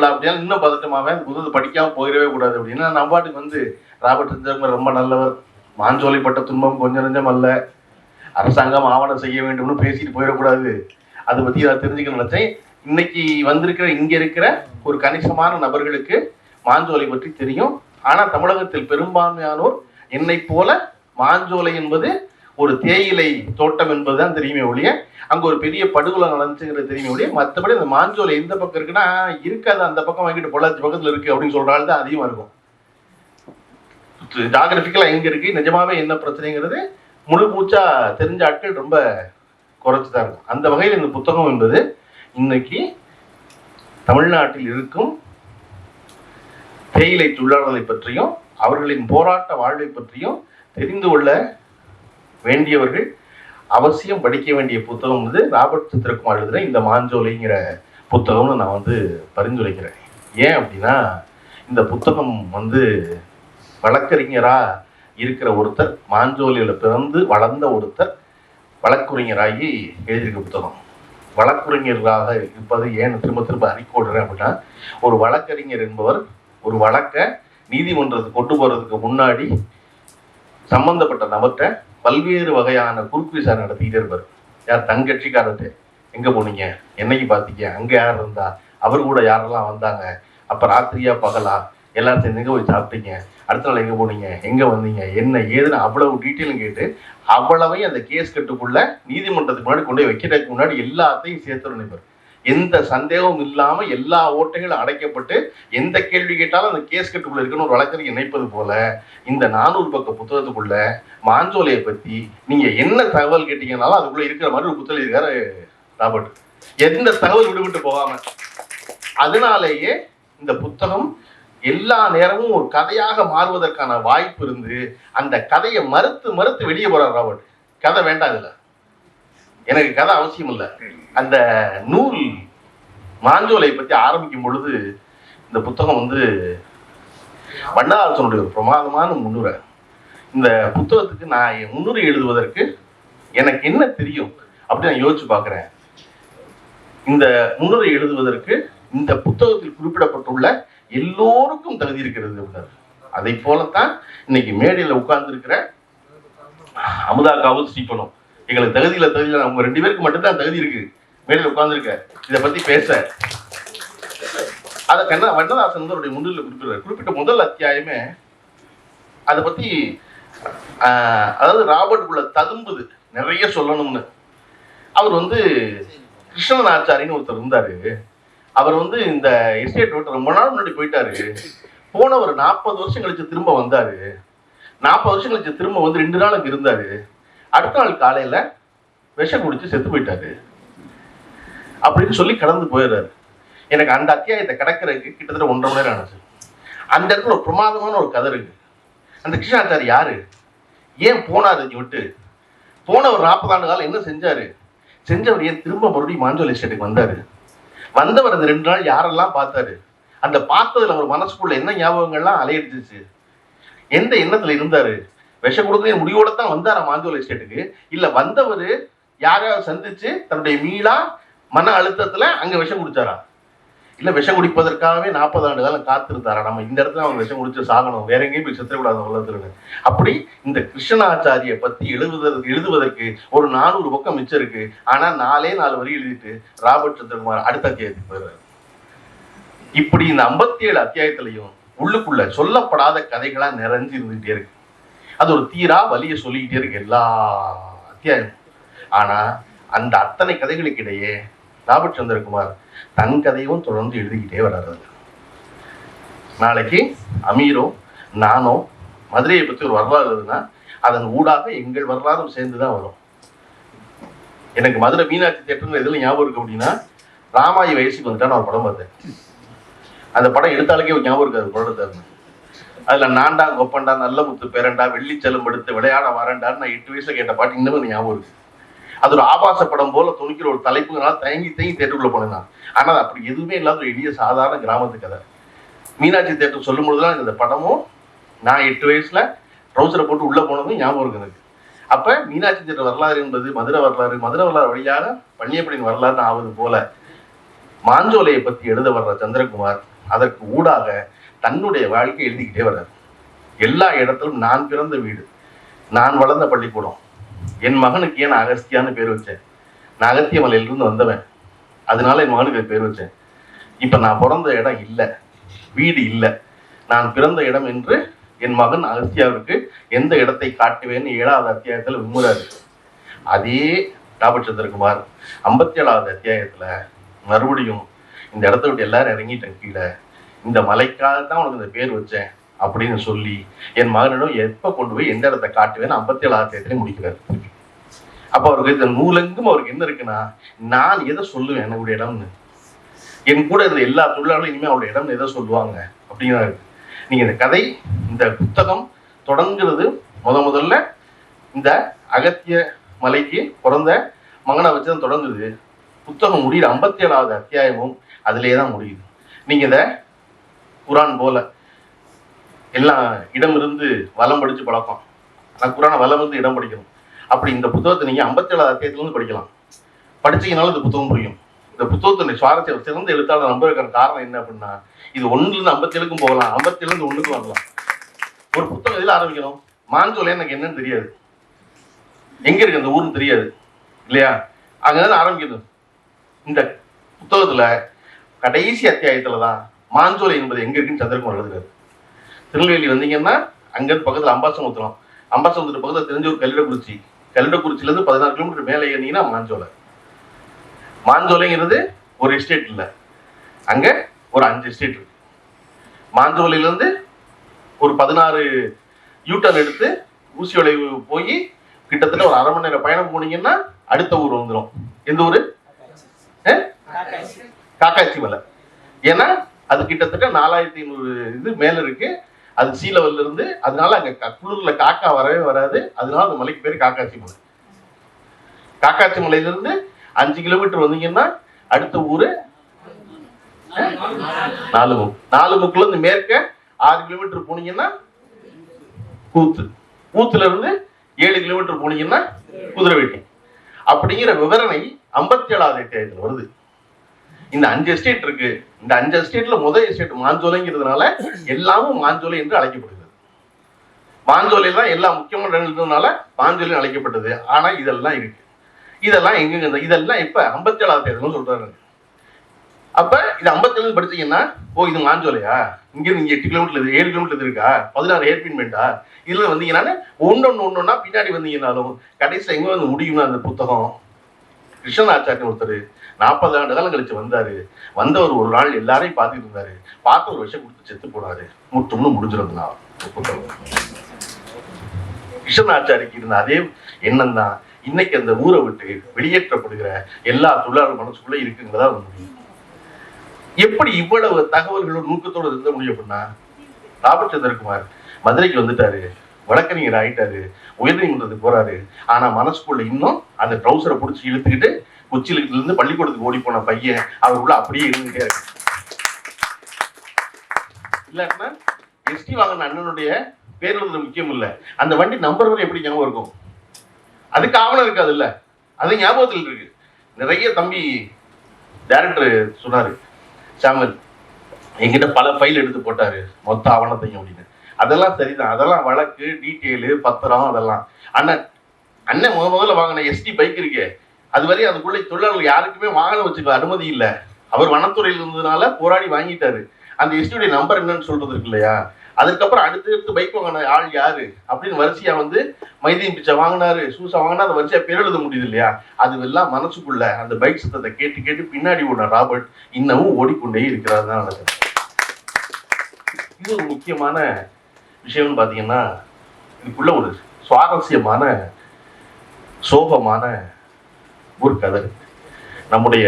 விழா அப்படின்னா இன்னும் பதட்டமாவேன் அந்த படிக்காமல் போயிடவே கூடாது அப்படின்னா நம்ம பாட்டுக்கு வந்து ராபர்ட் ரிச்சர்மன் ரொம்ப நல்லவர். மாஞ்சோலைப்பட்ட துன்பம் கொஞ்சம் நெஞ்சம் அல்ல. அரசாங்கம் ஆவணம் செய்ய வேண்டும்னு பேசிட்டு போயிடக்கூடாது. அதை பத்தி நான் தெரிஞ்சுக்க நினைச்சேன். இன்னைக்கு வந்திருக்கிற இங்க இருக்கிற ஒரு கணிசமான நபர்களுக்கு மாஞ்சோலை பற்றி தெரியும். ஆனா தமிழகத்தில் பெரும்பான்மையானோர் என்னை போல மாஞ்சோலை என்பது ஒரு தேயிலை தோட்டம் என்பதுதான் தெரியுமே ஒழிய அங்க ஒரு பெரிய படுகொலை நடந்துச்சுங்கிறது தெரியுமே ஒழிய மற்றபடி அந்த மாஞ்சோலை எந்த பக்கம் இருக்குன்னா இருக்காது. அந்த பக்கம் வாங்கிட்டு பொள்ளாச்சி பக்கத்துல இருக்கு அப்படின்னு சொல்றாள் தான் அதிகமா இருக்கும். ஜாகிரபிக்கலா எங்க இருக்கு? நிஜமாவே என்ன பிரச்சனைங்கிறது முழு மூச்சா தெரிஞ்ச ஆட்கள் ரொம்ப குறைச்சு தான் இருக்கும். அந்த வகையில் இந்த புத்தகம் என்பது இன்னைக்கு தமிழ்நாட்டில் இருக்கும் தேயிலை தொழிலாளர்களை பற்றியும் அவர்களின் போராட்ட வாழ்வை பற்றியும் தெரிந்து கொள்ள வேண்டியவர்கள் அவசியம் படிக்க வேண்டிய புத்தகம் வந்து ராபர்ட் சித்திரகுமார் எழுதுற இந்த மாஞ்சோலைங்கிற புத்தகம்னு நான் வந்து பரிந்துரைக்கிறேன். ஏன் அப்படின்னா இந்த புத்தகம் வந்து வழக்கறிஞராக இருக்கிற ஒருத்தர் மாஞ்சோலியில் பிறந்து வளர்ந்த ஒருத்தர் வழக்குரைஞராகி எழுதியிருக்க புத்தகம். வழக்குரைஞர்களாக இருப்பது ஏன் திரும்ப திரும்ப அறிக்கோடுறேன் அப்படின்னா ஒரு வழக்கறிஞர் என்பவர் ஒரு வழக்கை நீதிமன்றத்துக்கு கொண்டு போகிறதுக்கு முன்னாடி சம்பந்தப்பட்ட நபர்கிட்ட பல்வேறு வகையான குறுக்கு விசாரணை நடத்திக்கிட்டே இருப்பார். யார் தங்கட்சிக்காரர்கிட்ட எங்கே போனீங்க? என்னைக்கு பார்த்தீங்க அங்கே யார் இருந்தா? அவர் கூட யாரெல்லாம் வந்தாங்க? அப்போ ராத்திரியா பகலா? எல்லாரும் சேர்ந்து போய் சாப்பிட்டீங்க? அடுத்த நாள் எங்கே போனீங்க? எங்கே வந்தீங்க? என்ன ஏதுன்னு அவ்வளவு டீட்டெயிலும் கேட்டு அவ்வளவையும் அந்த கேஸ் கட்டுக்குள்ள நீதிமன்றத்துக்கு முன்னாடி கொண்டு போய் வைக்கிறதுக்கு முன்னாடி எல்லாத்தையும் சேர்த்து நினைப்பார். எந்த சந்தேகமும் இல்லாம எல்லா ஓட்டைகளும் அடைக்கப்பட்டு எந்த கேள்வி கேட்டாலும் அந்த கேஸ் கட்டுக்குள்ள இருக்குன்னு ஒரு வழக்கறிஞர் நினைப்பது போல இந்த நானூறு பக்க புத்தகத்துக்குள்ள மாஞ்சோலையை பத்தி நீங்க என்ன தகவல் கேட்டீங்கனாலும் அதுக்குள்ள இருக்கிற மாதிரி ஒரு புத்தகம் இருக்காரு ராபர்ட். எந்த தகவல் விடுவிட்டு போகாம. அதனாலேயே இந்த புத்தகம் எல்லா நேரமும் ஒரு கதையாக மாறுவதற்கான வாய்ப்பு இருந்து அந்த கதையை மறுத்து மறுத்து வெளியே போறார் ராபர்ட். கதை வேண்டாம் இதுல. எனக்கு கதை அவசியம் இல்லை. அந்த நூல் மாஞ்சோலை பத்தி ஆரம்பிக்கும் பொழுது இந்த புத்தகம் வந்து வண்ணதாசனுடைய ஒரு பிரமாதமான முன்னுரை. இந்த புத்தகத்துக்கு நான் என் முன்னுரை எழுதுவதற்கு எனக்கு என்ன தெரியும் அப்படின்னு நான் யோசிச்சு பார்க்குறேன் இந்த முன்னுரை எழுதுவதற்கு இந்த புத்தகத்தில் குறிப்பிடப்பட்டுள்ள எல்லோருக்கும் தகுதி இருக்கிறது அப்படின்னாரு. அதை போலத்தான் இன்னைக்கு மேடையில் உட்கார்ந்துருக்கிற அமுதா அமுதாக்காவும் ஸ்ரீபனும் எங்களுக்கு தகுதியில தகுதியில அவங்க ரெண்டு பேருக்கு மட்டும்தான் தகுதி இருக்கு. மேடையில் உட்கார்ந்துருக்க. இதை பத்தி பேச. அதை கண்ணா வண்ணதாசன் வந்து அவருடைய முன்னிலை குறிப்பிடுறார் குறிப்பிட்ட முதல் அத்தியாயமே அதை பத்தி அதாவது ராபர்ட் உள்ள ததும்புது. நிறைய சொல்லணும்னு. அவர் வந்து கிருஷ்ணன் ஆச்சாரின்னு ஒருத்தர் இருந்தாரு. அவர் வந்து இந்த எஸ்டேட் விட்டு ரொம்ப நாள் முன்னாடி போயிட்டாரு. போன ஒரு நாற்பது வருஷம் கழிச்சு திரும்ப வந்தாரு. நாற்பது வருஷம் கழிச்சு திரும்ப வந்து ரெண்டு நாள் அங்கே இருந்தாரு. அடுத்த நாள் காலையில விஷம் குடிச்சு செத்து போயிட்டாரு. அப்படின்னு சொல்லி கடந்து போயிடுறாரு. எனக்கு அந்த அத்தியாயத்தை கிடக்கிறதுக்கு கிட்டத்தட்ட ஒன்றரை மணி நேரம் ஆனது அந்த இடத்துல ஒரு பிரமாதமான ஒரு கதை இருக்கு. அந்த கிருஷ்ணாச்சாரி யாரு? ஏன் போனார் இங்க விட்டு? போன ஒரு நாற்பது ஆண்டு காலம் என்ன செஞ்சாரு? செஞ்சவர் ஏன் திரும்ப மறுபடியும் மாஞ்சோல் எஸ்டேட்டுக்கு வந்தாரு? வந்தவர் அந்த ரெண்டு நாள் யாரெல்லாம் பார்த்தாரு? அந்த பார்த்ததுல அவர் மனசுக்குள்ள என்ன ஞாபகங்கள்லாம் அலையடிச்சிச்சு? எந்த எண்ணத்துல இருந்தாரு? விஷம் கொடுக்க முடிவோட தான் வந்தாரா மாந்தோல் எஸ்டேட்டுக்கு இல்ல வந்தவர் யாரையாவது சந்திச்சு தன்னுடைய மீளா மன அழுத்தத்துல அங்க விஷம் குடிச்சாரா? இல்ல விஷம் குடிப்பதற்காகவே நாற்பது ஆண்டு காலம் காத்திருந்தாரா? நம்ம இந்த இடத்துல அவங்க விஷம் குடிச்சு சாகணும். வேற எங்கேயும் போய் செத்துக்கூடாது உள்ளதுன்னு அப்படி இந்த கிருஷ்ணாச்சாரிய பத்தி எழுதுவதற்கு எழுதுவதற்கு ஒரு நானூறு பக்கம் மிச்சம் இருக்கு. ஆனா நாலே நாலு வரி எழுதிட்டு ராபர்ட் சந்திரகுமார் அடுத்த அத்தியாயத்துக்கு போயிடுறாரு. இப்படி இந்த ஐம்பத்தி ஏழு அத்தியாயத்திலையும் உள்ளுக்குள்ள சொல்லப்படாத கதைகளா நிறைஞ்சு இருந்துகிட்டே இருக்கு. அது ஒரு தீரா வலிய சொல்லிக்கிட்டே இருக்கு எல்லா அத்தியாயம். ஆனா அந்த அத்தனை கதைகளுக்கு இடையே ராபர்ட் சந்திரகுமார் தன் கதையும் தொடர்ந்து எழுதிக்கிட்டே வர்றாரு. நாளைக்கு அமீரோ நானோ மதுரையை பத்தி ஒரு வரலாறு இருக்குதுன்னா அதன் ஊடாக எங்கள் வரலாறும் சேர்ந்து தான் வரும். எனக்கு மதுரை மீனாட்சி தேட்டர்னு இதில் ஞாபகம் இருக்கு அப்படின்னா ராமாயி வயசுக்கு வந்துட்டா ஒரு படம் பார்த்தேன் அந்த படம் எடுத்தாலுக்கே ஒரு ஞாபகம் இருக்காது படத்தை அதுல நாண்டா கொப்பண்டா நல்ல முத்து பேரண்டா வெள்ளிச்செலும் எடுத்து விளையாட வரண்டான்னு நான் எட்டு வயசுல கேட்ட பாட்டு இன்னும் ஞாபகம் இருக்கு. அது ஒரு ஆபாச படம் போல துணிக்கிற ஒரு தலைப்புனால தயங்கி தயங்கி தேட்டருக்குள்ள போனேன் ஆனா அப்படி எதுவுமே இல்லாத ஒரு எளிய சாதாரண கிராமத்து கதை. மீனாட்சி தேட்டர் சொல்லும் பொழுதுதான் இந்த படமும் நான் எட்டு வயசுல ட்ரௌசரை போட்டு உள்ள போனதும் ஞாபகம் இருக்கு எனக்கு. அப்ப மீனாட்சி தேட்டர் வரலாறு என்பது மதுரை வரலாறு மதுரை வரலாறு வழியாக பன்னியப்படின் வரலாறு ஆவது போல மாஞ்சோலையை பத்தி எழுத வர்ற சந்திரகுமார் அதற்கு ஊடாக தன்னுடைய வாழ்க்கை எழுதிக்கிட்டே வர்றாரு. எல்லா இடத்திலும் நான் பிறந்த வீடு நான் வளர்ந்த பள்ளிக்கூடம் என் மகனுக்கு ஏன் அகஸ்தியான்னு பேர் வச்சேன். நான் அகத்திய மலையிலிருந்து வந்தவன். அதனால என் மகனுக்கு பேர் வச்சேன். இப்போ நான் பிறந்த இடம் இல்லை வீடு இல்லை. நான் பிறந்த இடம் என்று என் மகன் அகஸ்தியாவிற்கு எந்த இடத்தை காட்டுவேன்னு ஏழாவது அத்தியாயத்தில் விம்முறாரு. அதே ராபர்ட் சந்திரகுமார் ஐம்பத்தி ஏழாவது அத்தியாயத்தில் மறுபடியும் இந்த இடத்த விட்டு எல்லாரும் இறங்கிட்டேன் கீழே. இந்த மலைக்காக தான் உனக்கு இந்த பேர் வச்சேன் அப்படின்னு சொல்லி என் மகனிடம் எப்போ கொண்டு போய் எந்த இடத்த காட்டுவேன்னு ஐம்பத்தி ஏழாவது அத்தியாயத்திலே முடிக்கிறார். அப்போ அவருக்கு இந்த நூலெங்கும் அவருக்கு என்ன இருக்குன்னா நான் எதை சொல்லுவேன் என்னுடைய இடம்னு. என் கூட இருந்த எல்லா தொழிலாளர்களும் இனிமேல் அவருடைய இடம் எதை சொல்லுவாங்க அப்படிங்கிறாரு. நீங்க இந்த கதை இந்த புத்தகம் தொடங்குறது முத முதல்ல இந்த அகத்திய மலைக்கு பிறந்த மகனை வச்சு தான் தொடங்குது. புத்தகம் முடியுது ஐம்பத்தி ஏழாவது அத்தியாயமும் அதிலே தான் முடியுது. நீங்க இதை குரான் போல எல்லாம் இடம் இருந்து வலம் படிச்சு பழக்கம். ஆனால் குரானை வலம் இருந்து இடம் படிக்கணும். அப்படி இந்த புத்தகத்தை நீங்கள் ஐம்பத்தி ஏழாவது அத்தியத்துலேருந்து படிக்கலாம். படிச்சீங்கனாலும் இந்த புத்தகம் புரியும். இந்த புத்தகத்தினுடைய சுவாரஸ்யம் சிறந்த எழுத்தாளர் நம்ப இருக்கிற காரணம் என்ன அப்படின்னா இது ஒன்றுலேருந்து இருந்து ஐம்பத்தி ஏழுக்கும் போகலாம். ஐம்பத்தி ஒன்றுக்கும் இருந்து வரலாம். ஒரு புத்தகம் எதில் ஆரம்பிக்கணும்? மாஞ்சோலை எனக்கு என்னன்னு தெரியாது. எங்கே இருக்கு அந்த ஊர்னு தெரியாது. இல்லையா? அங்கதான் ஆரம்பிக்கணும். இந்த புத்தகத்தில் கடைசி அத்தியாயத்தில் தான் மாஞ்சோலை என்பது எங்க இருக்குன்னு சந்திரகுமார் எழுதுறாரு. திருநெல்வேலி வந்தீங்கன்னா அங்கிருந்து பக்கத்துல அம்பாசமுத்திரம். அம்பாசமுத்திரம் பக்கத்துல தெரிஞ்சூர் கல்லிடக்குறிச்சி. கல்லிடக்குறிச்சில இருந்து பதினாறு கிலோமீட்டர் மேலே ஏறினீங்கன்னா மாஞ்சோலை. மாஞ்சோலைங்கிறது ஒரு எஸ்டேட் இல்லை. அங்க ஒரு அஞ்சு எஸ்டேட் இருக்கு. மாஞ்சோலையில இருந்து ஒரு பதினாறு யூட்டர்ன் எடுத்து ஊசி வளைவு போய் கிட்டத்தட்ட ஒரு அரை மணி நேரம் பயணம் போனீங்கன்னா அடுத்த ஊர் வந்துடும் எந்த ஊரு? காக்காட்சி மலை. ஏன்னா அது கிட்டத்தட்ட நாலாயிரத்தி ஐநூறு இது மேல இருக்கு. அது சீ லெவல்ல இருந்து அதனால அங்க க- குளிர்ல காக்கா வரவே வராது. அதனால அந்த மலைக்கு பேர் காக்காச்சி மலை. காக்காச்சி மலையில இருந்து அஞ்சு கிலோமீட்டர் வந்தீங்கன்னா அடுத்த ஊரு நாலுமுக் நாலுமுக்குல இருந்து மேற்க ஆறு கிலோமீட்டர் போனீங்கன்னா கூத்து. கூத்துல இருந்து ஏழு கிலோமீட்டர் போனீங்கன்னா குதிரைவேட்டி. அப்படிங்கிற விவரணை ஐம்பத்தி ஏழாவது வருது. இந்த அஞ்சு எஸ்டேட் இருக்கு. இந்த அஞ்சு எஸ்டேட்ல முதல் எஸ்டேட் மாஞ்சோலைங்கிறதுனால எல்லாமும் மாஞ்சோலை என்று அழைக்கப்படுகிறது. மாஞ்சோலை தான் எல்லா முக்கியமான இடங்கள் இருந்ததுனால மாஞ்சோலை அழைக்கப்பட்டது. ஆனா இதெல்லாம் இருக்கு. இதெல்லாம் எங்க இதெல்லாம் இப்ப ஐம்பத்தி ஏழாவது தேர்தல் சொல்றாரு அப்ப இது ஐம்பத்தி ஏழு படிச்சீங்கன்னா ஓ இது மாஞ்சோலையா? இங்க இருந்து இங்க எட்டு கிலோமீட்டர் ஏழு கிலோமீட்டர் இருக்கா? பதினாறு ஏர்பின்மெண்டா இதுல வந்தீங்கன்னா ஒன்னொன்னு ஒன்னொன்னா பின்னாடி வந்தீங்கன்னாலும் கடைசி எங்க வந்து முடியும்னா அந்த புத்தகம்? கிருஷ்ணன் ஆச்சாரியன் ஒருத்தர். நாற்பது ஆண்டு காலம் கழிச்சு வந்தாரு. வந்தவர் ஒரு நாள் எல்லாரையும் பார்த்துட்டு இருந்தாரு. பார்த்து ஒரு விஷயம் கொடுத்து செத்து போனாரு. முட்டும்னு முடிஞ்சிருந்தா கிருஷ்ணாச்சாரிக்கு ஆச்சாரிக்கு இருந்த அதே எண்ணம் தான் இன்னைக்கு அந்த ஊரை விட்டு வெளியேற்றப்படுகிற எல்லா தொழிலாளர் மனசுக்குள்ள இருக்குங்கிறதா முடியும். எப்படி இவ்வளவு தகவல்களோட நூக்கத்தோடு இருந்த முடியும் அப்படின்னா ராபர்ட் சந்திரகுமார் மதுரைக்கு வந்துட்டாரு. வழக்கறிஞர் ஆயிட்டாரு. உயர்நீதிமன்றத்துக்கு போறாரு. ஆனா மனசுக்குள்ள இன்னும் அந்த ட்ரௌசரை பிடிச்சி இழுத்துக்கிட்டு உச்சிலுக்கு இருந்து பள்ளிக்கூடத்துக்கு ஓடி போன பையன் அவருக்குள்ள அப்படியே இருந்துகிட்டே இருக்கு இல்லாட்டினா எஸ்டி வாங்கின அண்ணனுடைய பேர் முக்கியம் இல்ல. அந்த வண்டி நம்பர் வரை எப்படி ஞாபகம் இருக்கும்? அதுக்கு ஆவணம் இருக்காது இல்ல. அது ஞாபகத்தில் இருக்கு. நிறைய தம்பி டேரக்டர் சொன்னாரு சாமல் என்கிட்ட பல ஃபைல் எடுத்து போட்டாரு. மொத்த ஆவணத்தையும் அப்படின்னு. அதெல்லாம் சரிதான். அதெல்லாம் வழக்கு டீட்டெயிலு பத்திரம் அதெல்லாம். அண்ணன் அண்ணன் முத முதல்ல வாங்கின எஸ்டி பைக் இருக்கே. அது வரை அதுக்குள்ள தொழிலாளர்கள் யாருக்குமே வாகனம் வச்சுக்க அனுமதி இல்லை. அவர் வனத்துறையில் இருந்ததுனால போராடி வாங்கிட்டாரு. அந்த எஸ்டியுடைய நம்பர் என்னன்னு சொல்றது இருக்கு இல்லையா? அதுக்கப்புறம் அடுத்து அடுத்து பைக் வாங்கின ஆள் யாரு? அப்படின்னு வரிசையா வந்து மைதீன் பிச்சை வாங்கினாரு சூசா வாங்கினா அந்த வரிசையா பேர் எழுத முடியுது இல்லையா? அது எல்லாம் மனசுக்குள்ள அந்த பைக் சத்தத்தை கேட்டு கேட்டு பின்னாடி ஓடின ராபர்ட் இன்னமும் ஓடிக்கொண்டே இருக்கிறார் தான் நடக்குது இது ஒரு முக்கியமான விஷயம்னு பார்த்தீங்கன்னா இதுக்குள்ள ஒரு சுவாரஸ்யமான சோகமான ஒரு கதை நம்முடைய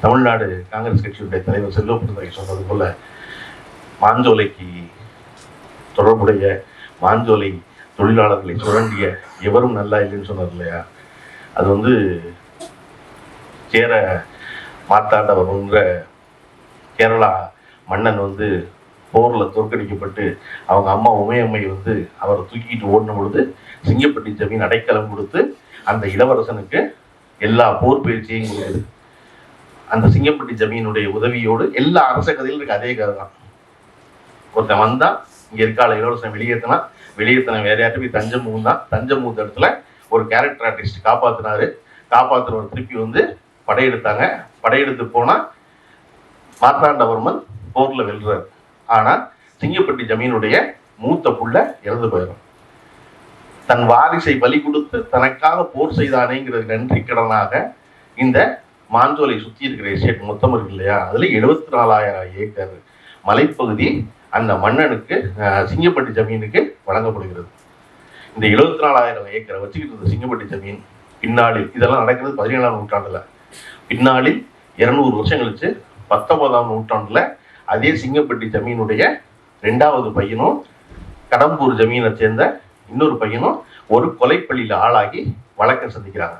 தமிழ்நாடு காங்கிரஸ் கட்சியுடைய தலைவர் செல்வ பிறந்தகை சொன்னது போல மாஞ்சோலைக்கு தொடர்புடைய மாஞ்சோலை தொழிலாளர்களை சுரண்டிய எவரும் நல்லா இல்லைன்னு சொன்னார் இல்லையா? அது வந்து சேர மார்த்தாண்டவர்ன்ற கேரளா மன்னன் வந்து போரில் தோற்கடிக்கப்பட்டு அவங்க அம்மா உமையம்மை வந்து அவரை தூக்கிட்டு ஓடின பொழுது சிங்கப்பட்டி ஜமீன் அடைக்கலம் கொடுத்து அந்த இளவரசனுக்கு எல்லா போர் பயிற்சியும் கொடுக்குது அந்த சிங்கப்பட்டி ஜமீனுடைய உதவியோடு எல்லா அரச கதையிலும் இருக்க. அதே கதை தான். ஒருத்தன் வந்தா இங்க இருக்காள இலவசம் வெளியேற்றினா வெளியேற்றின வேற யார்ட்டு போய் தஞ்சம் தான். தஞ்சம் மூந்த இடத்துல ஒரு கேரக்டர் ஆர்டிஸ்ட் காப்பாத்தினாரு. காப்பாத்துறவர் திருப்பி வந்து படையெடுத்தாங்க. படையெடுத்து போனா மார்த்தாண்டவர்மன் போர்ல வெல்றாரு. ஆனா சிங்கப்பட்டி ஜமீனுடைய மூத்த புள்ள இறந்து போயிடும் தன் வாரிசை பலி கொடுத்து தனக்காக போர் செய்தானேங்கிறது நன்றி கடனாக இந்த மாஞ்சோலை சுத்தி இருக்கிற எஸ்டேட் மொத்தம் இருக்கு இல்லையா? அதுல எழுபத்தி நாலாயிரம் ஏக்கர் மலைப்பகுதி அந்த மன்னனுக்கு சிங்கப்பட்டி ஜமீனுக்கு வழங்கப்படுகிறது. இந்த எழுபத்தி நாலாயிரம் ஏக்கரை வச்சுக்கிட்டு இருந்த சிங்கப்பட்டி ஜமீன் பின்னாளில் இதெல்லாம் நடக்கிறது பதினேழாம் நூற்றாண்டுல. பின்னாளில் இருநூறு வருஷம் கழிச்சு பத்தொன்பதாம் நூற்றாண்டுல அதே சிங்கப்பட்டி ஜமீனுடைய ரெண்டாவது பையனும் கடம்பூர் ஜமீனை சேர்ந்த இன்னொரு பையனும் ஒரு கொலைப்பள்ளியில் ஆளாகி வழக்கம் சந்திக்கிறாங்க.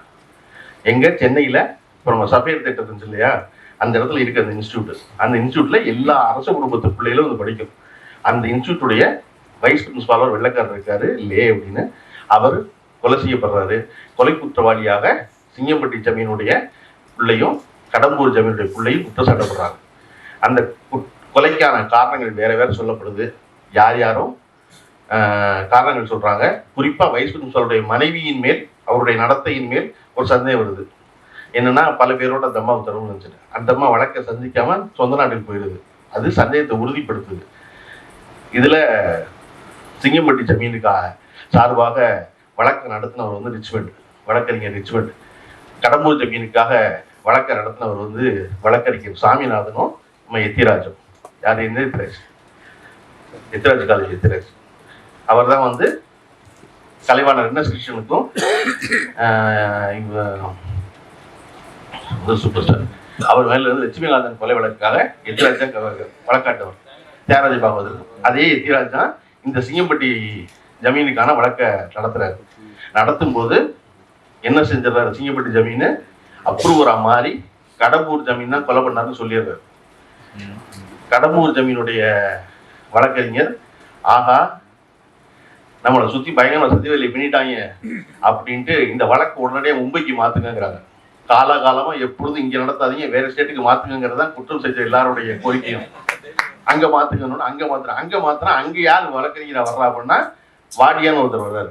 எங்கே? சென்னையில் இப்போ நம்ம சஃபேர் தேட்டர் இருந்துச்சு இல்லையா? அந்த இடத்துல இருக்க அந்த இன்ஸ்டியூட் அந்த இன்ஸ்டியூட்ல எல்லா அரச குடும்பத்து பிள்ளைகளும் வந்து படிக்கும். அந்த இன்ஸ்டியூட்டுடைய வைஸ் பிரின்சிபாலர் வெள்ளக்காரர் இருக்காரு லே அப்படின்னு. அவர் கொலை செய்யப்படுறாரு. கொலை குற்றவாளியாக சிங்கம்பட்டி ஜமீனுடைய பிள்ளையும் கடம்பூர் ஜமீனுடைய பிள்ளையும் குற்றம் சாட்டப்படுறாங்க. அந்த கொலைக்கான காரணங்கள் வேற வேற சொல்லப்படுது. யார் யாரும் காரணங்கள் சொல்றாங்க. குறிப்பா வயசு சொல்லுடைய மனைவியின் மேல் அவருடைய நடத்தையின் மேல் ஒரு சந்தேகம் வருது. என்னன்னா பல பேரோட அந்த அம்மா உத்தரவு நினைச்சிட்டு. அந்த அம்மா வழக்கை சந்திக்காம சொந்த நாட்டுக்கு போயிடுது அது சந்தேகத்தை உறுதிப்படுத்துது. இதுல சிங்கம்பட்டி ஜமீனுக்காக சார்பாக வழக்கு நடத்தினவர் வந்து ரிச்மெண்ட். வழக்கறிஞர் ரிச்மெண்ட். கடம்பூர் ஜமீனுக்காக வழக்கை நடத்தினவர் வந்து வழக்கறிஞர் சாமிநாதனும் நம்ம எத்திராஜும். யார்? என்ன எத்திராஜ் எத்திராஜ் காலேஜ் எத்திராஜ். அவர் தான் வந்து கலைவாணர் என்ன கிருஷ்ணனுக்கும் ஆஹ், இவ சூப்பர் ஸ்டார் அவர் மேல இருந்து லட்சுமிநாதன் கொலை வழக்குக்காக எத்திராஜ் வழக்காட்டவர். தியாகராஜ பாகவதர் அதே எத்திராஜ் தான் இந்த சிங்கம்பட்டி ஜமீனுக்கான வழக்கை நடத்துறாரு. நடத்தும் போது என்ன செஞ்சிடறாரு? சிங்கப்பட்டி ஜமீனு அப்ரூவரா மாறி கடம்பூர் ஜமீன் தான் கொலை பண்ணாருன்னு சொல்லிடுறாரு. கடம்பூர் ஜமீனுடைய வழக்கறிஞர் ஆகா நம்மளை சுத்தி பயங்கரமா சத்தியவேலி பண்ணிட்டாங்க அப்படின்ட்டு இந்த வழக்கு உடனடியாக மும்பைக்கு மாத்துங்கங்கிறாங்க. காலாகாலமா எப்பொழுதும் இங்க நடத்தாதீங்க வேற ஸ்டேட்டுக்கு மாத்துங்கிறது தான் குற்றம் செய்த எல்லாருடைய கோரிக்கையும். அங்க மாத்துக்கணும்னு அங்க மாத்துறேன் அங்க மாற்றுறேன் அங்க யார் வழக்கறிஞரா வர்றா அப்படின்னா வாடியான்னு ஒருத்தர் வர்றாரு.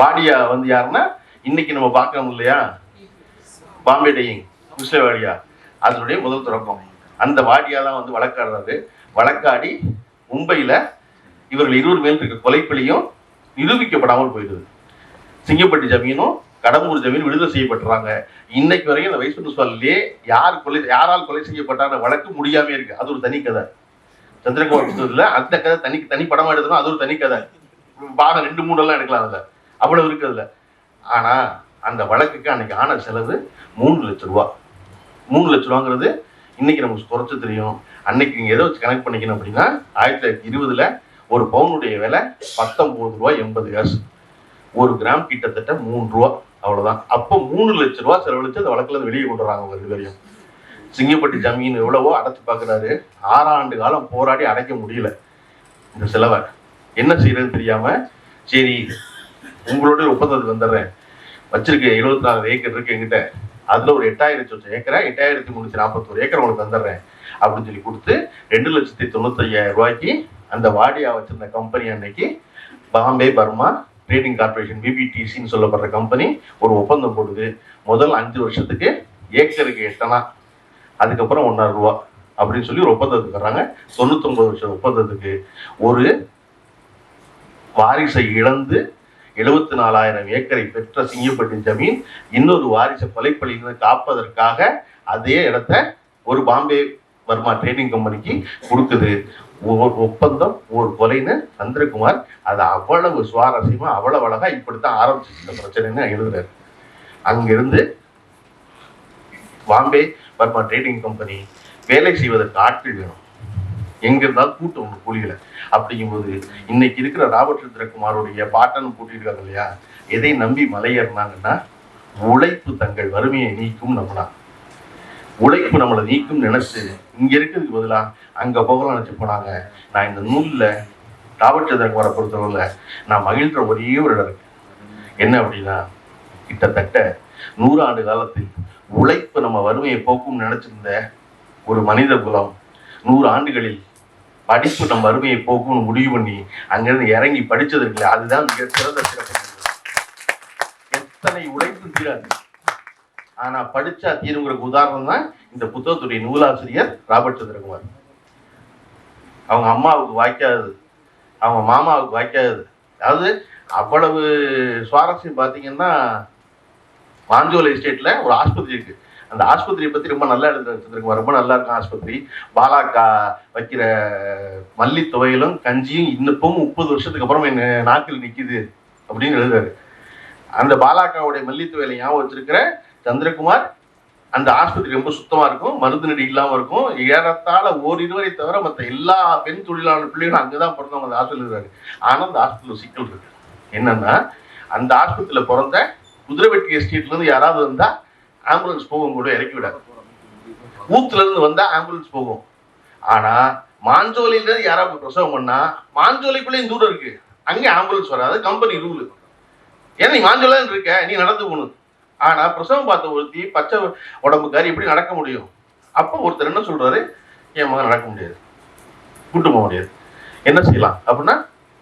வாடியா வந்து யாருன்னா இன்னைக்கு நம்ம பார்க்கறோம் இல்லையா? பாம்பே டையிங் முஸ்லிம் வாடியா அதனுடைய முதல் தொடக்கம். அந்த வாடியா தான் வந்து வழக்காடுறாரு. வழக்காடி மும்பையில இவர்கள் இருவர் மேல் இருக்க கொலைப்பழியும் நிரூபிக்கப்படாமல் போயிடுது. சிங்கப்பட்டி ஜமீனும் கடம்பூர் ஜமீன் விடுதலை செய்யப்பட்டுறாங்க. இன்னைக்கு வரைக்கும் இந்த வைஸ் பிரின்சிபால்லே யார் கொலை யாரால் கொலை செய்யப்பட்டாங்க வழக்கு முடியாம இருக்கு. அது ஒரு தனி கதை. சந்திரகுமார் புத்தகத்துல அந்த கதை தனி தனி படமா எடுத்தோம் அது ஒரு தனி கதை. பாகம் ரெண்டு மூணு எல்லாம் எடுக்கலாம் அதுல. அவ்வளவு இருக்கு அதுல. ஆனா அந்த வழக்குக்கு அன்னைக்கு ஆன செலவு மூணு லட்ச ரூபா. மூணு லட்ச ரூபாங்கிறது இன்னைக்கு நமக்கு குறைச்சு தெரியும். அன்னைக்கு நீங்க எதை வச்சு கனெக்ட் பண்ணிக்கணும் அப்படின்னா ஆயிரத்தி தொள்ளாயிரத்தி இருபதுல ஒரு பவுனுடைய விலை பத்தொன்பது ரூபாய் எண்பது காசு. ஒரு கிராம் கிட்டத்தட்ட மூணு ரூபா. அவ்வளவுதான். அப்போ மூணு லட்ச ரூபா செலவழிச்சு அந்த வழக்குல இருந்து வெளியே கொண்டு வராங்க வரையும் சிங்கப்பட்டி ஜமீன் எவ்வளவோ அடைச்சு பார்க்குறாரு. ஆறாண்டு காலம் போராடி அடைக்க முடியல. இந்த செலவை. என்ன செய்யறதுன்னு தெரியாம சரி உங்களோட ஒப்பந்தத்துக்கு வந்துடுறேன். வச்சிருக்க எழுபத்தி நாலு ஏக்கர் இருக்கு என்கிட்ட. அதுல ஒரு எட்டாயிரத்தி லட்சம் ஏக்கரை எட்டாயிரத்தி முன்னூத்தி நாற்பத்தோரு ஏக்கர் உங்களுக்கு தந்துடுறேன். அப்படின்னு சொல்லி கொடுத்து ரெண்டு லட்சத்தி தொண்ணூத்தி ஐயாயிரம் ரூபாய்க்கு அந்த வாடியா வச்சிருந்த கம்பெனி அன்னைக்கு பாம்பே பர்மா ட்ரேடிங் கார்பரேஷன் பிபிடிசின்னு சொல்லப்படுற கம்பெனி ஒரு ஒப்பந்தம் போடுது. முதல் அஞ்சு வருஷத்துக்கு ஏக்கருக்கு எட்டனா. அதுக்கப்புறம் ஒன்னாயிரம் ரூபா அப்படின்னு சொல்லி ஒரு ஒப்பந்தத்துக்கு வர்றாங்க. தொண்ணூத்தொன்பது வருஷம் ஒப்பந்தத்துக்கு ஒரு வாரிசை இழந்து எழுபத்தி நாலாயிரம் ஏக்கரை பெற்ற சிங்கப்பட்டி ஜமீன் இன்னொரு வாரிசை கொலைப்பள்ளியிலிருந்து காப்பதற்காக அதே இடத்த ஒரு பாம்பே வர்மா ட்ரேடிங் கம்பெனிக்கு கொடுக்குது. ஒப்பந்தம் ஒரு கொலைன்னு சந்திரகுமார் அது அவ்வளவு சுவாரஸ்யமா அவ்வளவு அழகா இப்படித்தான் ஆரம்பிச்சு இந்த பிரச்சனைன்னு எழுதுறாரு. அங்கிருந்து பாம்பே வர்மா ட்ரேடிங் கம்பெனி வேலை செய்வதற்கு ஆட்கள் வேணும். எங்க இருந்தாலும் கூட்டம் ஒன்று கூலிகளை. அப்படிங்கும்போது இன்னைக்கு இருக்கிற ராபர்ட் சந்திரகுமாருடைய பாட்டன் கூட்டியிருக்காங்க இல்லையா? எதை நம்பி மலையேறினாங்கன்னா உழைப்பு தங்கள் வறுமையை நீக்கும் நம்பினான் உழைப்பு நம்மளை நீக்கும் நினைச்சு இங்க இருக்கிறதுக்கு பதிலாக அங்க போகலாம் நினைச்சு போனாங்க. நான் இந்த நூல்ல ராபர்ட் வர பொறுத்தவரையில் நான் மகிழ்கிற ஒரே ஒரு இடம் இருக்கு. என்ன அப்படின்னா கிட்டத்தட்ட நூறாண்டு காலத்தில் உழைப்பு நம்ம வறுமையை போக்கும் நினைச்சிருந்த ஒரு மனித குலம் நூறு ஆண்டுகளில் படிப்பு நம்ம வறுமையை போக்கும்னு முடிவு பண்ணி அங்கிருந்து இறங்கி படிச்சது இருக்குல்ல அதுதான் மிக சிறந்த சிறப்பு. எத்தனை உழைப்பு தீராது. ஆனா படிச்சா தீருங்கிற உதாரணம் தான் இந்த புத்தகத்துடைய நூலாசிரியர் ராபர்ட் சந்திரகுமார். அவங்க அம்மாவுக்கு வாய்க்காது. அவங்க மாமாவுக்கு வாய்க்காது. அதாவது அவ்வளவு சுவாரஸ்யம் பார்த்தீங்கன்னா மாஞ்சோலை எஸ்டேட்ல ஒரு ஆஸ்பத்திரி இருக்கு. அந்த ஆஸ்பத்திரியை பற்றி ரொம்ப நல்லா எழுத ரொம்ப நல்லா இருக்கும் ஆஸ்பத்திரி. பாலாக்கா வைக்கிற மல்லி துவையலும் கஞ்சியும் இன்னப்பும் முப்பது வருஷத்துக்கு அப்புறம் என் நாக்கில் நிற்கிது அப்படின்னு எழுதுறாரு. அந்த பாலாக்காவுடைய மல்லி துவையலை ஞாபகம் வச்சிருக்கிற சந்திரகுமார் அந்த ஆஸ்பத்திரி ரொம்ப சுத்தமா இருக்கும் மருந்து நடி இல்லாம இருக்கும். ஏறத்தாழ ஓரிருவரை தவிர மற்ற எல்லா பெண் தொழிலாளர் பிள்ளைகளும் அங்கதான் பிறந்தவங்க அந்த ஹாஸ்பிட்டல் இருக்காரு ஆனா அந்த ஹாஸ்பிட்டல் சிக்கல் இருக்கு. என்னன்னா அந்த ஆஸ்பத்திரியில பிறந்த குதிரைவெட்டி எஸ்டேட்ல இருந்து யாராவது வந்தா ஆம்புலன்ஸ் போகும் கூட இறக்கி விடாது. ஊத்துல இருந்து வந்தா ஆம்புலன்ஸ் போகும். ஆனா மாஞ்சோலையில இருந்து யாராவது பிரசவம் பண்ணா மாஞ்சோலைக்குள்ளேயும் தூரம் இருக்கு. அங்கே ஆம்புலன்ஸ் வராது கம்பெனி ரூல் ஏன்னா நீ மாஞ்சோலைன்னு இருக்க நீ நடந்து போகணும். ஆனா பிரசவம் பார்த்த ஒருத்தி பச்சை உடம்புக்காரி எப்படி நடக்க முடியும்? அப்போ ஒருத்தர் என்ன சொல்றாரு? என் மகன் நடக்க முடியாது. கூட்டு போக முடியாது. என்ன செய்யலாம்? அப்படின்னா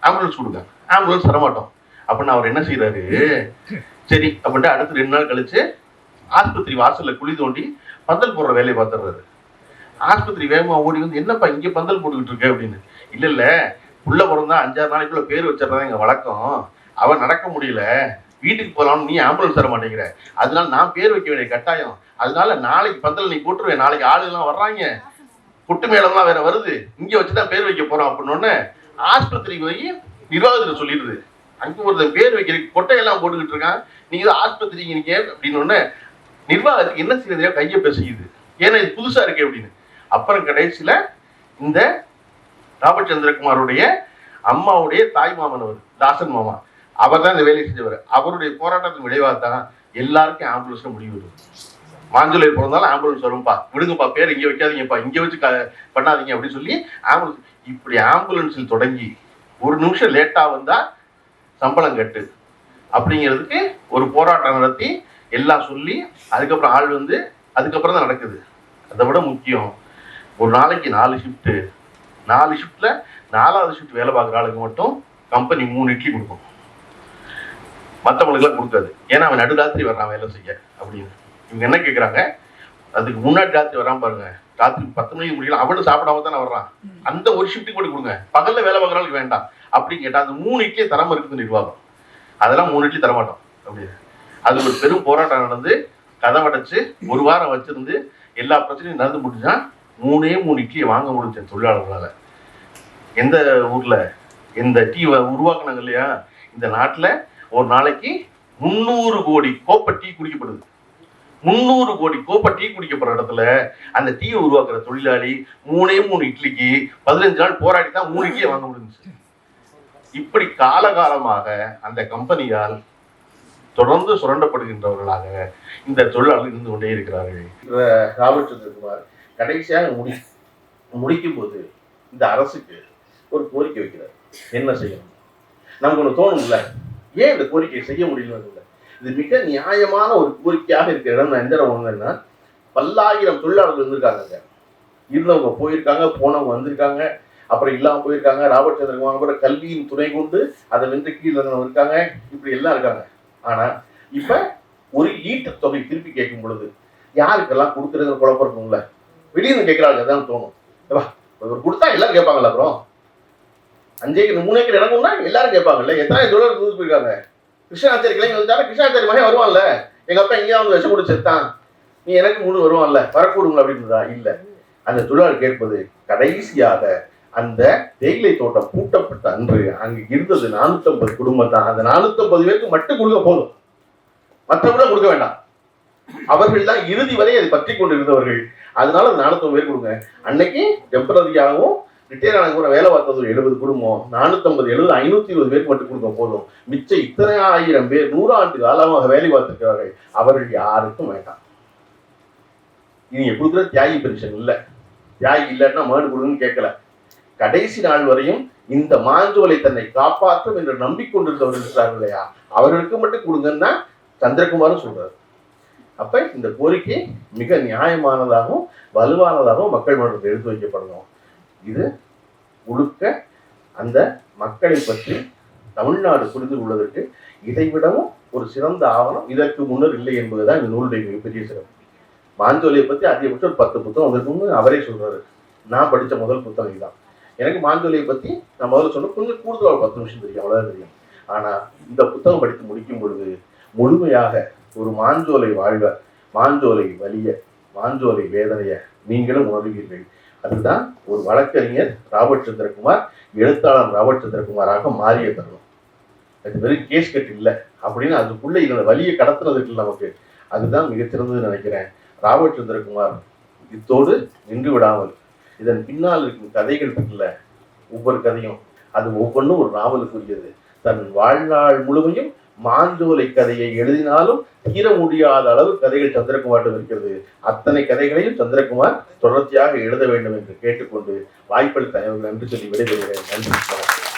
ஆம்புலன்ஸ் கொடுங்க. ஆம்புலன்ஸ் தரமாட்டோம். அப்படின்னு அவர் என்ன செய்யறாரு சரி அப்படின்ட்டு அடுத்து ரெண்டு நாள் கழிச்சு ஆஸ்பத்திரி வாசல்ல குழி தோண்டி பந்தல் போடுற வேலையை பார்த்துடுறாரு. ஆஸ்பத்திரி வேகமா ஓடி வந்து என்னப்பா இங்க பந்தல் போட்டுக்கிட்டு இருக்க? அப்படின்னு. இல்ல இல்ல. உள்ள பிறந்தா அஞ்சாறு நாளைக்குள்ள பேர் வச்சிடறதா எங்க வழக்கம். அவன் நடக்க முடியல. வீட்டுக்கு போகலாம்னு நீ ஆம்புலன்ஸ் தர மாட்டேங்கிற. அதனால நான் பேர் வைக்க வேண்டிய கட்டாயம். அதனால நாளைக்கு பந்தல் நீ போட்டுருவேன் நாளைக்கு ஆளுங்கெல்லாம் வர்றாங்க. குட்டு மேளம்லாம் வேற வருது. இங்க வச்சுதான் பேர் வைக்க போறோம் அப்படின்னு ஆஸ்பத்திரிக்கு போய் நிர்வாகத்தில் சொல்லிடுது. அங்கே ஒருத்தர் பேர் வைக்கிற கொட்டையெல்லாம் போட்டுக்கிட்டு இருக்கான். நீங்க தான் ஆஸ்பத்திரிக்கு நீங்க அப்படின்னு உடனே நிர்வாகத்துக்கு என்ன செய்யறதையோ கையை பேசிக்குது ஏன்னா இது புதுசா இருக்கு அப்படின்னு. அப்புறம் கடைசியில இந்த ராபர்ட் சந்திரகுமாருடைய அம்மாவுடைய தாய் மாமன் அவர் தாசன் மாமா. அவர் தான் இந்த வேலையை செஞ்சவர். அவருடைய போராட்டத்தின் விளைவாக தான் எல்லாருக்கும் ஆம்புலன்ஸ்ல முடிவு வருது மாஞ்சோலையில் பிறந்தாலும் ஆம்புலன்ஸ் வரும்பா. விடுங்கப்பா பேர் இங்கே வைக்காதீங்கப்பா. இங்கே வச்சு க- பண்ணாதீங்க அப்படின்னு சொல்லி ஆம்புலன்ஸ் இப்படி ஆம்புலன்ஸில் தொடங்கி ஒரு நிமிஷம் லேட்டாக வந்தால் சம்பளம் கட்டு. அப்படிங்கிறதுக்கு ஒரு போராட்டம் நடத்தி எல்லாம் சொல்லி அதுக்கப்புறம் ஆள் வந்து அதுக்கப்புறம் தான் நடக்குது. அதை விட முக்கியம் ஒரு நாளைக்கு நாலு ஷிஃப்ட்டு நாலு ஷிஃப்ட்டில் நாலாவது ஷிஃப்ட் வேலை பார்க்குற ஆளுக்கு மட்டும் கம்பெனி மூணு இட்லி கொடுக்கும். மற்றவங்களுக்குலாம் கொடுக்காது. ஏன்னா அவன் நடுராத்திரி வர்றான் வேலை செய்ய அப்படின்னு. இவங்க என்ன கேட்குறாங்க அதுக்கு முன்னாடி ராத்திரி வரான் பாருங்க. ராத்திரி பத்து மணிக்கு முடியல அவனும் சாப்பிடாம தானே வர்றான். அந்த ஒரு ஷிஃப்ட்டுக்கு மட்டும் கொடுங்க. பகல்ல வேலை பார்க்குறவங்களுக்கு வேண்டாம் அப்படின்னு கேட்டா அந்த மூணு இட்லியே தரமா இருக்குது நிர்வாகம். அதெல்லாம் மூணு இட்லி தரமாட்டோம். அப்படின்னு அது ஒரு பெரும் போராட்டம் நடந்து கதவடைச்சு ஒரு வாரம் வச்சிருந்து எல்லா பிரச்சனையும் நடந்து முடிஞ்சா மூணே மூணு இட்லியை வாங்க முடிஞ்ச தொழிலாளர்களால. எந்த ஊர்ல இந்த டீ உருவாக்குனாங்க இல்லையா? இந்த நாட்டுல ஒரு நாளைக்கு முந்நூறு கோடி கோப்பை டீ குடிக்கப்படுது. முந்நூறு கோடி கோப்பை டீ குடிக்கப்படுற இடத்துல அந்த டீயை உருவாக்குற தொழிலாளி மூணே மூணு இட்லிக்கு பதினஞ்சு நாள் போராடி தான் மூணு இட்லியை வாங்க முடிஞ்சுச்சு. இப்படி காலகாலமாக அந்த கம்பெனியால் தொடர்ந்து சுரண்டப்படுகின்றவர்களாக இந்த தொழிலாளர்கள் இருந்து கொண்டே இருக்கிறார்கள். ராபர்ட் சந்திரகுமார் கடைசியாக முடி முடிக்கும் போது இந்த அரசுக்கு ஒரு கோரிக்கை வைக்கிறார். என்ன செய்யணும்? நமக்கு ஒன்று தோணும்ல? ஏன் இந்த கோரிக்கையை செய்ய முடியல இது மிக நியாயமான ஒரு கோரிக்கையாக இருக்கிற இடம் நான் எந்த இடம் வந்தேன்னா பல்லாயிரம் தொழிலாளர்கள் இருந்திருக்காங்க இருந்தவங்க போயிருக்காங்க போனவங்க வந்திருக்காங்க அப்புறம் இல்லாமல் போயிருக்காங்க. ராபர்ட் சந்திரகுமார் கூட கல்வியின் துணை கொண்டு அதை வென்று கீழே இருக்காங்க இப்படி எல்லாம் இருக்காங்க. ஆனா இப்ப ஒரு ஈட்டு தொகை திருப்பி கேட்கும் பொழுது யாருக்கெல்லாம் கொடுக்குறது குழப்பம் இருக்கும்ல? வெளியே கேட்கறாங்க தான் தோணும். கொடுத்தா எல்லாரும் கேட்பாங்கல்ல அப்புறம்? அஞ்சு ஏக்கர் மூணு ஏக்கர் இறங்கும்னா எல்லாரும் கேட்பாங்கல்ல. எத்தனை தொழில் இருந்து போயிருக்காங்க? கிருஷ்ணாச்சாரி கிளைங்க வந்தாலும் கிருஷ்ணாச்சாரி மகன் வருவான்ல. எங்க அப்பா எங்கேயா வந்து விஷம் கொடுத்து செத்தான் நீ எனக்கு மூணு வருவான்ல. வரக்கூடுங்களா அப்படின்றதா? இல்ல. அந்த தொழிலாளர் கேட்பது கடைசியாக அந்த தேயிலை தோட்டம் பூட்டப்பட்ட அன்று அங்கு இருந்தது 450 குடும்பம் தான் அந்த 450 பேருக்கு மட்டும் கொடுக்க போதும். மற்றவங்க கொடுக்க வேண்டாம். அவர்கள் தான் இறுதி வரை அதை பற்றி கொண்டு இருந்தவர்கள் அதனால அந்த 450 பேர் கொடுங்க. அன்னைக்கு டெம்பரரியாகவும் ரிட்டையர் ஆன கூட வேலை பார்த்தது ஒரு எழுபது குடும்பம் நானூத்தம்பது எழுபது ஐநூத்தி இருபது பேருக்கு மட்டும் கொடுக்க போதும். மிச்சம் இத்தனை ஆயிரம் பேர் நூறாண்டு காலமாக வேலை பார்த்துருக்கிறார்கள். அவர்கள் யாருக்கும் வேண்டாம். நீங்க கொடுக்குற தியாகி பென்ஷன் இல்ல. தியாகி இல்லைன்னா மாடு கொடுங்கன்னு கேட்கல. கடைசி நாள் வரையும் இந்த மாஞ்சோலை தன்னை காப்பாற்றும் என்று நம்பிக்கொண்டிருந்தவர்கள் இருக்கிறார்கள் இல்லையா? அவர்களுக்கு மட்டும் கொடுங்கன்னா சந்திரகுமாரும் சொல்றாரு. அப்ப இந்த கோரிக்கை மிக நியாயமானதாகவும் வலுவானதாகவும் மக்கள் மன்றத்தில் எடுத்து வைக்கப்படணும். இது முழுக்க அந்த மக்களை பற்றி தமிழ்நாடு புரிந்து கொள்வதற்கு இதைவிடவும் ஒரு சிறந்த ஆவணம் இதற்கு முன்னர் இல்லை என்பதுதான் இந்த நூலுடைய மிகப்பெரிய சிறப்பு. மாஞ்சோலியை பற்றி அதிகபட்சம் ஒரு பத்து புத்தகம் வந்திருக்கும்னு அவரே சொல்றாரு. நான் படித்த முதல் புத்தகம் இதுதான். எனக்கு மாஞ்சோலியை பற்றி நான் முதல்ல சொன்ன கொஞ்சம் கூடுதலாக ஒரு பத்து நிமிஷம் தெரியும். அவ்வளோதான் தெரியும். ஆனால் இந்த புத்தகம் படித்து முடிக்கும் பொழுது முழுமையாக ஒரு மாஞ்சோலை வாழ்வ மாஞ்சோலை வலிய மாஞ்சோலை வேதனையை நீங்களும் உணர்வீர்கள். அதுதான் ஒரு வழக்கறிஞர் ராபர்ட் சந்திரகுமார் எழுத்தாளர் ராபர்ட் சந்திரகுமாராக மாறிய தருணம். அது வெறும் கேஸ் கட் இல்லை. அப்படின்னு அதுக்குள்ள இதோட வழியை கடத்துறதுக்கு நமக்கு அதுதான் மிகச்சிறந்தது நினைக்கிறேன். ராபர்ட் சந்திரகுமார் இத்தோடு நின்று விடாமல் இதன் பின்னால் இருக்கும் கதைகள் இருக்குல்ல ஒவ்வொரு கதையும் அது ஒவ்வொன்றும் ஒரு நாவலுக்குரியது தன் வாழ்நாள் முழுமையும் மாஞ்சோலை கதையை எழுதினாலும் தீர முடியாத அளவு கதைகள் சந்திரகுமாரிடம் இருக்கிறது. அத்தனை கதைகளையும் சந்திரகுமார் தொடர்ச்சியாக எழுத வேண்டும் என்று கேட்டுக்கொண்டு வாய்ப்பளித்த நன்றி சொல்லி விடைபெறுகிறேன். நன்றி.